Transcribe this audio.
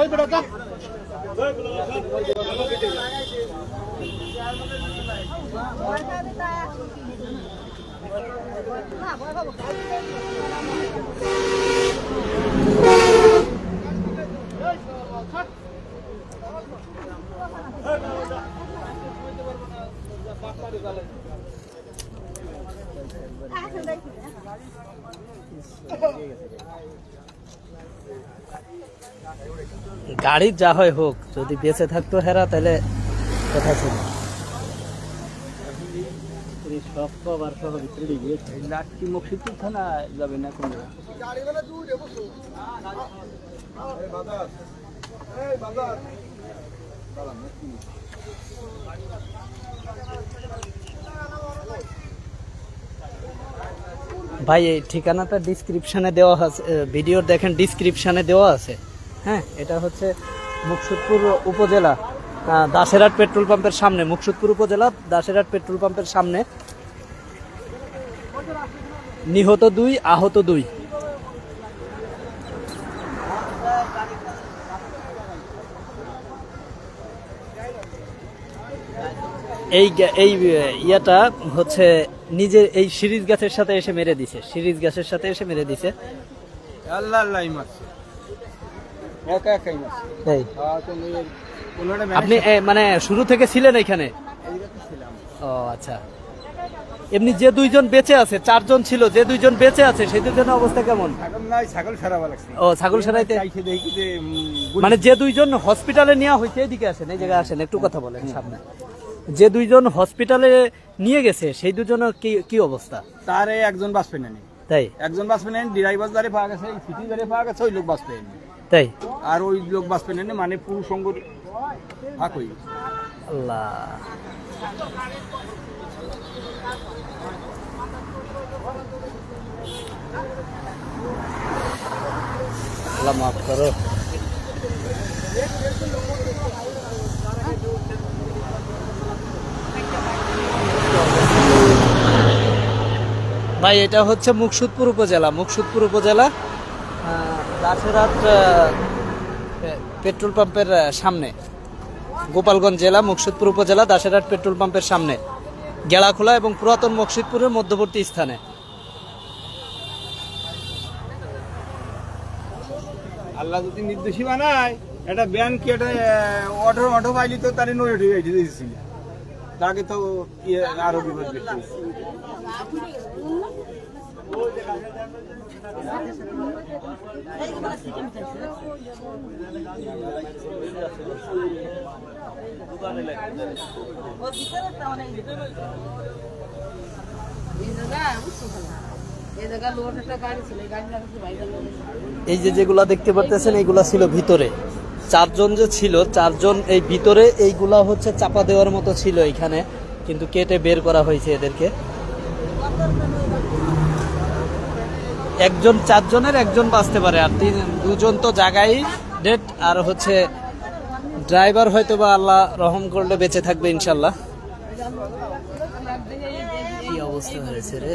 এই বেটা Vamos lá, vamos lá. গাড়ির যা হয় হোক যদি বেঁচে থাকতো হেরা তাহলে কথা ছিল। যাবে না কোন ভাই, এই ঠিকানাটা ডিসক্রিপশানে দেওয়া আছে ভিডিওর দেখেন ডিসক্রিপশানে দেওয়া আছে। হ্যাঁ এটা হচ্ছে মুকসুদপুর উপজেলা দাসেরহাট পেট্রোল পাম্পের সামনে, মুকসুদপুর উপজেলা, দাসেরহাট পেট্রোল পাম্পের সামনে। নিহত দুই, আহত দুই। এই এই ইয়াটা হচ্ছে নিজে এই সিরিজ গাছের সাথে এসে মেরে দিছে। সিরিজ গাছের সাথে এসে মেরে দিছে। আল্লাহ আল্লাহ মারছে। একা একাই মারছে। তাই আপনি মানে শুরু থেকে ছিলেন এখানে? ও আচ্ছা। এমনি যে দুইজন বেঁচে আছে চারজন ছিল যে দুইজন বেঁচে আছে সেই দুইজনের অবস্থা কেমন? ছাগল ও ছাগল সারাইতে মানে যে দুইজন হসপিটালে নেওয়া হয়েছে এদিকে আসেন এই জায়গায় আসেন একটু কথা বলেন সামনে। যে দুইজন হসপিটালে নিয়ে গেছে সেই দুজনের কি কি অবস্থা? তারে একজন বাঁচবে না। তাই? একজন বাঁচবে না ড্রাইভার দ্বারে পাওয়া গেছে সিটি দ্বারে পাওয়া গেছে ওই লোক বাঁচবে তাই? আর ওই লোক বাঁচবে না মানে পুরো সঙ্গ ফাঁক হয়ে আল্লাহ। আল্লাহ মাফ করো। ভাই, এটা হচ্ছে মুকসুদপুর উপজেলা মুকসুদপুর উপজেলা পে- পেট্রোল পাম্পের সামনে। গোপালগঞ্জ জেলা, মুকসুদপুর উপজেলা, দাসেরহাট পেট্রোল পাম্পের সামনে। গেলাখোলা এবং পুরাতন মকসিদপুরের মধ্যবর্তী স্থানে। আল্লাহ যদি নির্দোষী বানায়, এটা ব্যান এটা অটো অটো পাইলি তো তার নয় উঠে গেছে দিয়েছিল। তাকে তো ইয়ে আরও বিপদ। এই যে যেগুলা দেখতে পারতেছেন এইগুলা ছিল ভিতরে। চারজন যে ছিল, চারজন এই ভিতরে এইগুলা হচ্ছে চাপা দেওয়ার মতো ছিল এখানে, কিন্তু কেটে বের করা হয়েছে এদেরকে। একজন চারজনের, একজন বাঁচতে পারে, আর তিন, দুজন তো জায়গায় ডেট আর হচ্ছে ড্রাইভার হয়তো বা আল্লাহ রহম করলে বেঁচে থাকবে ইনশাল্লাহ কি অবস্থা হয়েছে রে?